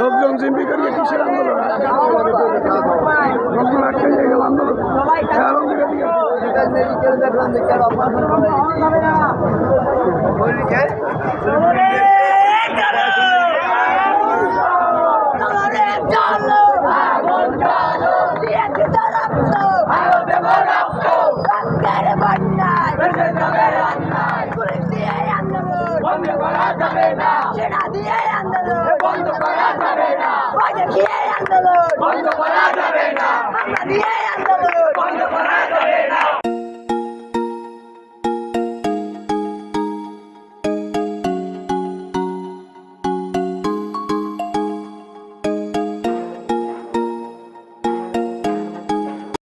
লোকজন জিম্পি করিয়ে কিসের আন্দোলন? লোকজন আটকে গেল আন্দোলন। সেটা দিয়ে আন্দোলন বন্ধ করা যাবে না। দিয়ে আন্দোলন বন্ধ করা যাবে না আমরা দিয়ে